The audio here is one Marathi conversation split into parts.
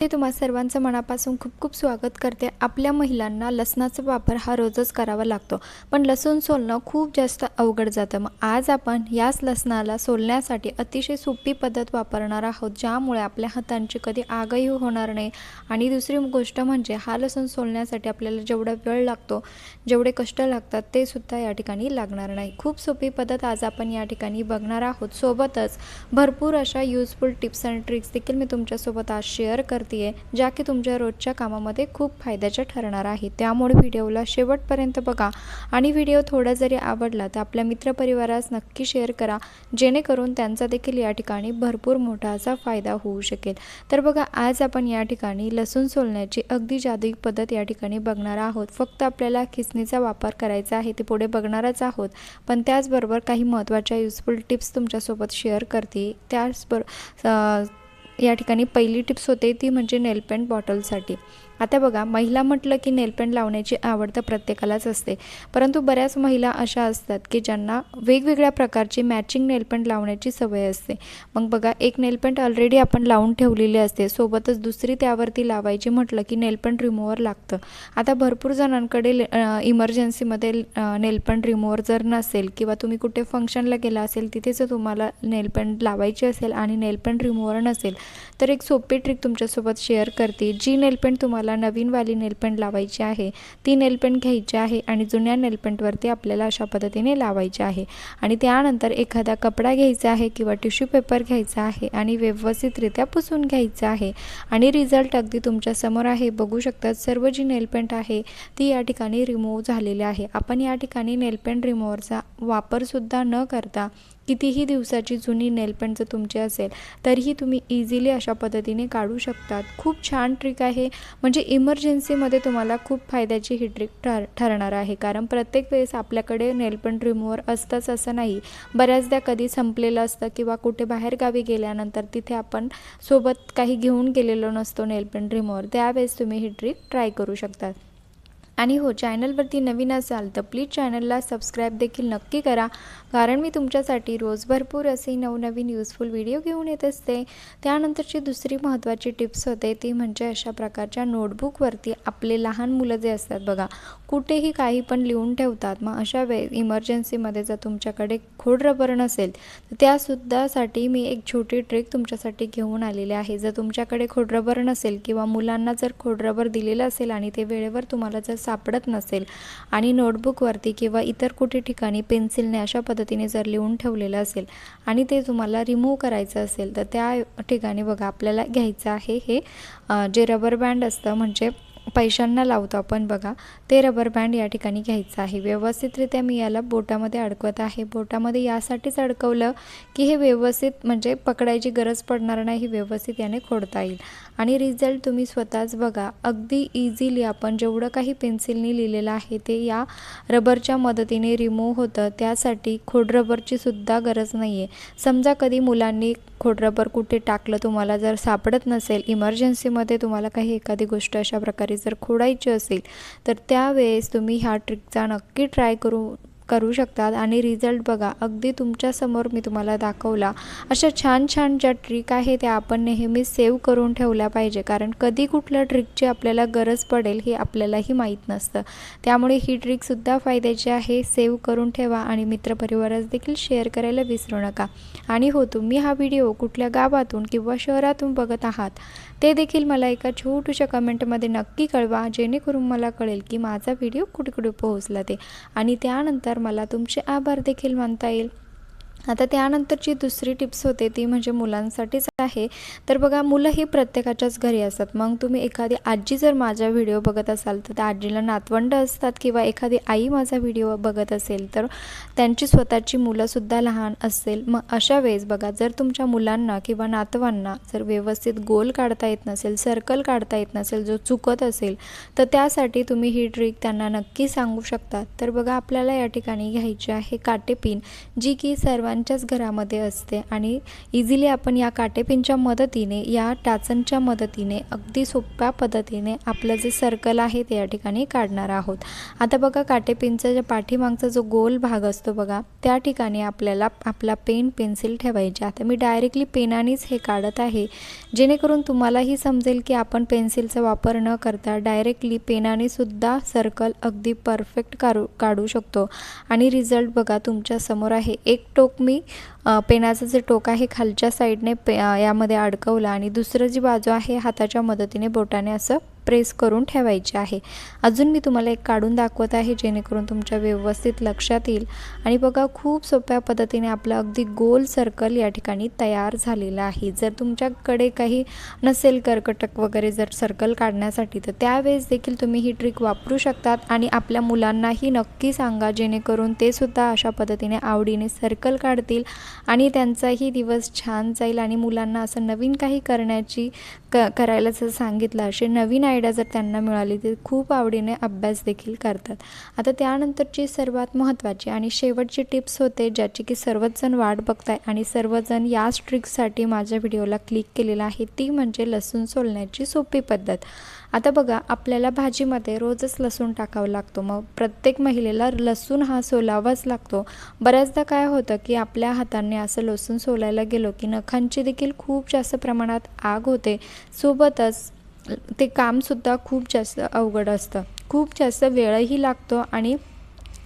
मी तुम्हा सर्वांचं मनापासून खूप खूप स्वागत करते. आपल्या महिलांना लसणाचा वापर हा रोजच करावा लागतो. पण लसूण सोलणं खूप जास्त अवघड जातं. मग आज आपण याच लसणाला सोलण्यासाठी अतिशय सोपी पद्धत वापरणार आहोत ज्यामुळे आपल्या हातांची कधी आगही होणार नाही. आणि दुसरी गोष्ट म्हणजे हा लसूण सोलण्यासाठी आपल्याला जेवढा वेळ लागतो जेवढे कष्ट लागतात ते सुद्धा या ठिकाणी लागणार नाही. खूप सोपी पद्धत आज आपण या ठिकाणी बघणार आहोत. सोबतच भरपूर अशा युजफुल टिप्स अँड ट्रिक्स देखील मी तुमच्यासोबत आज शेअर करते. आहे ज्या की तुमच्या रोजच्या कामामध्ये खूप फायद्याच्या ठरणार आहे त्यामुळे व्हिडिओला शेवटपर्यंत बघा. आणि व्हिडिओ थोडा जरी आवडला तर आपल्या मित्रपरिवारास नक्की शेअर करा. जेणेकरून त्यांचा देखील या ठिकाणी भरपूर मोठा असा फायदा होऊ शकेल. तर बघा आज आपण या ठिकाणी लसूण सोलण्याची अगदी जादुई पद्धत या ठिकाणी बघणार आहोत. फक्त आपल्याला खिसणीचा वापर करायचा आहे ते पुढे बघणारच आहोत. पण त्याचबरोबर काही महत्त्वाच्या युजफुल टिप्स तुमच्यासोबत शेअर करते. त्याचबरोबर या ठिकाणी पहिली टिप्स होते ती म्हणजे नेलपेंट बॉटलसाठी आता बघा महिला म्हटलं की नेलपेंट लावण्याची आवड तर प्रत्येकालाच असते. परंतु बऱ्याच महिला अशा असतात की ज्यांना वेगवेगळ्या प्रकारची मॅचिंग नेलपेंट लावण्याची सवय असते. मग बघा एक नेलपेंट ऑलरेडी आपण लावून ठेवलेली असते. सोबतच दुसरी त्यावरती लावायची म्हटलं की नेलपेंट रिमूव्हर लागतं. आता भरपूर जणांकडे इमर्जन्सीमध्ये नेलपेंट रिमूव्हर जर नसेल किंवा तुम्ही कुठे फंक्शनला गेला असेल तिथे जर तुम्हाला नेलपेंट लावायची असेल आणि नेलपेंट रिमूव्हर नसेल तर एक सोपी ट्रिक तुमच्यासोबत शेअर करते. जी नेलपेंट तुम्हाला नवीनवाली नेलपेंट लावायची आहे ती नेलपेंट घ्यायची आहे आणि जुन्या नेलपेंटवरती आपल्याला अशा पद्धतीने लावायची आहे. आणि त्यानंतर एखादा कपडा घ्यायचा आहे किंवा टिश्यू पेपर घ्यायचा आहे आणि व्यवस्थितरित्या पुसून घ्यायचं आहे. आणि रिझल्ट अगदी तुमच्यासमोर आहे. बघू शकतात सर्व जी नेलपेंट आहे ती या ठिकाणी रिमूव्ह झालेली आहे. आपण या ठिकाणी नेलपेंट रिमूव्हरचा वापरसुद्धा न करता कितीही दिवसाची जुनी नेलपेंट जर तुमची असेल तरीही तुम्ही इझिली अशा पद्धतीने काढू शकतात. खूप छान ट्रिक आहे. म्हणजे इमर्जन्सीमध्ये तुम्हाला खूप फायद्याची ही ट्रिक ठर ठरणार आहे. कारण प्रत्येक वेळेस आपल्याकडे नेलपेंट रिमूव्हर असतंच असं नाही. बऱ्याचदा कधी संपलेलं असतं किंवा कुठे बाहेरगावी गेल्यानंतर तिथे आपण सोबत काही घेऊन गेलेलो नसतो नेलपेंट रिमूव्हर त्यावेळेस तुम्ही ही ट्रिक ट्राय करू शकतात. आणि हो चॅनलवरती नवीन असाल तर प्लीज चॅनलला सबस्क्राईब देखील नक्की करा. कारण मी तुमच्यासाठी रोज भरपूर असे नवनवीन यूजफुल व्हिडिओ घेऊन येत असते. त्यानंतरची दुसरी महत्त्वाची टिप्स होते ती म्हणजे अशा प्रकारच्या नोटबुकवरती आपले लहान मुलं जे असतात बघा कुठेही काही पण लिहून ठेवतात. मग अशा वे इमर्जन्सीमध्ये जर तुमच्याकडे खोड रबर नसेल तर त्यासुद्धासाठी मी एक छोटी ट्रिक तुमच्यासाठी घेऊन आलेली आहे. जर तुमच्याकडे खोड रबर नसेल किंवा मुलांना जर खोडरबर दिलेलं असेल आणि ते वेळेवर तुम्हाला जर सापडत नसेल. आणि नोटबुकवरती किंवा इतर कुठे ठिकाणी पेन्सिलने अशा पद्धतीने जर लिहून ठेवलेलं असेल आणि ते तुम्हाला रिमूव्ह करायचं असेल तर त्या ठिकाणी बघा आपल्याला घ्यायचं आहे हे जे रबर बँड असतं म्हणजे पैशांना लावतो आपण. बघा ते रबर बँड या ठिकाणी घ्यायचं आहे. व्यवस्थितरित्या मी याला बोटामध्ये अडकवत आहे. बोटामध्ये यासाठीच अडकवलं की हे व्यवस्थित म्हणजे पकडायची गरज पडणार नाही व्यवस्थित याने खोडता येईल. आणि रिझल्ट तुम्ही स्वतःच बघा. अगदी इझिली आपण जेवढं काही पेन्सिलनी लिहिलेलं आहे ते या रबरच्या मदतीने रिमूव्ह होतं. त्यासाठी खोड रबरची सुद्धा गरज नाही आहे समजा कधी मुलांनी खोड रबर कुठे टाकलं तुम्हाला जर सापडत नसेल इमर्जन्सीमध्ये तुम्हाला काही एखादी गोष्ट अशा प्रकारे जर खोडायची असेल तर त्यावेळेस तुम्ही ह्या ट्रिकचा नक्की ट्राय करू करू शकतात आणि रिझल्ट बघा अगदी तुमच्यासमोर मी तुम्हाला दाखवला. अशा छान छान ज्या ट्रिक आहे त्या आपण नेहमी सेव्ह करून ठेवल्या पाहिजे. कारण कधी कुठल्या ट्रिकची आपल्याला गरज पडेल हे आपल्यालाही माहीत नसतं. त्यामुळे ही ट्रिकसुद्धा फायद्याची आहे. सेव्ह करून ठेवा आणि मित्रपरिवारास देखील शेअर करायला विसरू नका. आणि हो तुम्ही हा व्हिडिओ कुठल्या गावातून किंवा शहरातून बघत आहात ते देखील मला एका छोटूशा कमेंटमध्ये नक्की कळवा जेणेकरून मला कळेल की माझा व्हिडिओ कुठे कुठे पोहोचला ते. आणि त्यानंतर मला तुमचे आभार देखील मानता येईल. आता त्यानंतरची दुसरी टिप्स होते ती म्हणजे मुलांसाठीच आहे. तर बघा मुलं ही प्रत्येकाच्याच घरी असतात. मग तुम्ही एखादी आजी जर माझा व्हिडिओ बघत असाल तर त्या आजीला नातवंड असतात किंवा एखादी आई माझा व्हिडिओ बघत असेल तर त्यांची स्वतःची मुलंसुद्धा लहान असेल. मग अशा वेळेस बघा जर तुमच्या मुलांना किंवा नातवांना जर व्यवस्थित गोल काढता येत नसेल सर्कल काढता येत नसेल जो चुकत असेल तर त्यासाठी तुम्ही ही ट्रिक त्यांना नक्की सांगू शकता. तर बघा आपल्याला या ठिकाणी घ्यायची आहे काटेपिन जी की सर्व सर्वांच्याच घरामध्ये असते आणि इझिली आपण या काटेपिनच्या मदतीने या टाचनच्या मदतीने अगदी सोप्या पद्धतीने आपलं जे सर्कल आहे ते या ठिकाणी काढणार आहोत. आता बघा काटेपिनचा ज्या पाठीमागचा जो गोल भाग असतो बघा त्या ठिकाणी आपल्याला आपला पेन पेन्सिल ठेवायची. आता मी डायरेक्टली पेनानेच हे काढत आहे. जेणेकरून तुम्हालाही समजेल की आपण पेन्सिलचा वापर न करता डायरेक्टली पेनाने सुद्धा सर्कल अगदी परफेक्ट काढू काढू शकतो. आणि रिझल्ट बघा तुमच्यासमोर आहे. एक टोक मी पेनाचं जे टोक आहे खालच्या साईडने पे यामध्ये अडकवलं आणि दुसरं जी बाजू आहे हाताच्या मदतीने बोटाने असं प्रेस करून ठेवायची आहे. अजून मी तुम्हाला एक काढून दाखवत आहे जेणेकरून तुमच्या व्यवस्थित लक्षात येईल. आणि बघा खूप सोप्या पद्धतीने आपलं अगदी गोल सर्कल या ठिकाणी तयार झालेलं आहे. जर तुमच्याकडे काही नसेल कर्कटक वगैरे जर सर्कल काढण्यासाठी तर त्यावेळेस देखील तुम्ही ही ट्रिक वापरू शकतात. आणि आपल्या मुलांनाही नक्की सांगा जेणेकरून ते सुद्धा अशा पद्धतीने आवडीने सर्कल काढतील आणि त्यांचाही दिवस छान जाईल. आणि मुलांना असं नवीन काही करण्याची क करायला जर सांगितलं असे नवीन आयडिया जर त्यांना मिळाली तर खूप आवडीने अभ्यास देखील करतात. आता त्यानंतरची सर्वात महत्त्वाची आणि शेवटची टिप्स होते ज्याची की सर्वच जण वाट बघताय आणि सर्वजण याच ट्रिक्ससाठी माझ्या व्हिडिओला क्लिक केलेला आहे ती म्हणजे लसूण सोलण्याची सोपी पद्धत. आता बघा आपल्याला भाजीमध्ये रोजच लसूण टाकावं लागतो. मग प्रत्येक महिलेला लसूण हा सोलावाच लागतो. बऱ्याचदा काय होतं की आपल्या हाताने असं लसूण सोलायला गेलो की नखांची देखील खूप जास्त प्रमाणात आग होते. सोबतच ते कामसुद्धा खूप जास्त अवघड असतं. खूप जास्त वेळही लागतो आणि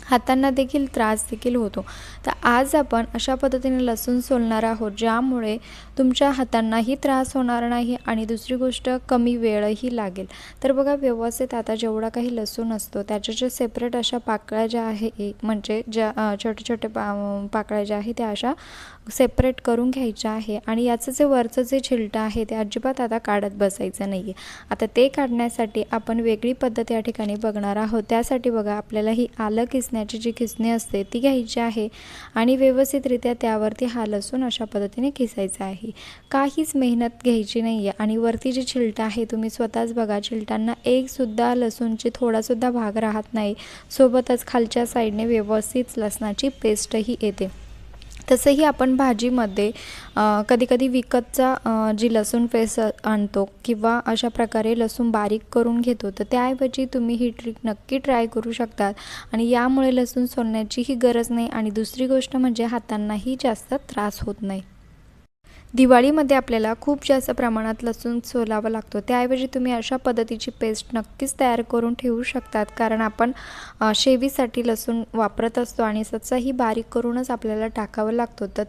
हातांना देखील त्रास देखील होतो. तर आज आपण अशा पद्धतीने लसूण सोलणार आहोत ज्यामुळे तुमच्या हातांनाही त्रास होणार नाही आणि दुसरी गोष्ट कमी वेळही लागेल. तर बघा व्यवस्थित आता जेवढा काही लसूण असतो त्याच्या ज्या सेपरेट अशा पाकळ्या ज्या आहे एक म्हणजे ज्या छोटे छोटे पा पाकळ्या ज्या आहे त्या अशा सेपरेट करून घ्यायच्या आहे. आणि याचं जे वरचं जे छिलटं आहे ते अजिबात आता काढत बसायचं नाही आहे आता ते काढण्यासाठी आपण वेगळी पद्धत या ठिकाणी बघणार आहोत. त्यासाठी बघा आपल्याला ही आलं किसण्याची जी खिसणी असते ती घ्यायची आहे. आणि व्यवस्थितरित्या त्यावरती हा लसूण अशा पद्धतीने खिसायचा आहे. काहीच मेहनत घ्यायची नाही आहे आणि वरती जी छिलटं आहे तुम्ही स्वतःच बघा छिलटांना एकसुद्धा लसूणची थोडासुद्धा भाग राहत नाही. सोबतच खालच्या साईडने व्यवस्थित लसणाची पेस्टही येते. तसंही आपण भाजीमध्ये कधीकधी विकतचा जी लसूण पेस्ट आणतो किंवा अशा प्रकारे लसूण बारीक करून घेतो तर त्याऐवजी तुम्ही ही ट्रिक नक्की ट्राय करू शकतात आणि यामुळे लसूण सोलण्याचीही गरज नाही आणि दुसरी गोष्ट म्हणजे हातांनाही जास्त त्रास होत नाही. दिवाळीमध्ये आपल्याला खूप जास्त प्रमाणात लसूण सोलावा लागतो. त्याऐवजी तुम्ही अशा पद्धतीची पेस्ट नक्कीच तयार करून ठेवू शकतात. कारण आपण शेवीसाठी लसूण वापरत असतो आणि सचाही बारीक करूनच आपल्याला टाकावं लागतो. तर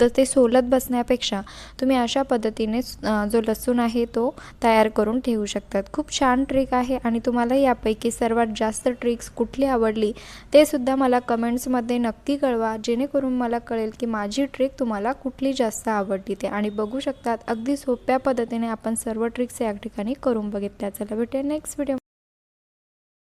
तर ते सोलत बसण्यापेक्षा तुम्ही अशा पद्धतीने जो लसूण आहे तो तयार करून ठेवू शकतात. खूप छान ट्रिक आहे आणि तुम्हाला यापैकी सर्वात जास्त ट्रिक्स कुठली आवडली ते सुद्धा मला कमेंट्समध्ये नक्की कळवा. जेणेकरून मला कळेल की माझी ट्रिक तुम्हाला कुठली जास्त आवडली ते. आणि बघू शकतात अगदी सोप्या पद्धतीने आपण सर्व ट्रिक्स या ठिकाणी करून बघितल्या. चला भेटूया नेक्स्ट व्हिडिओ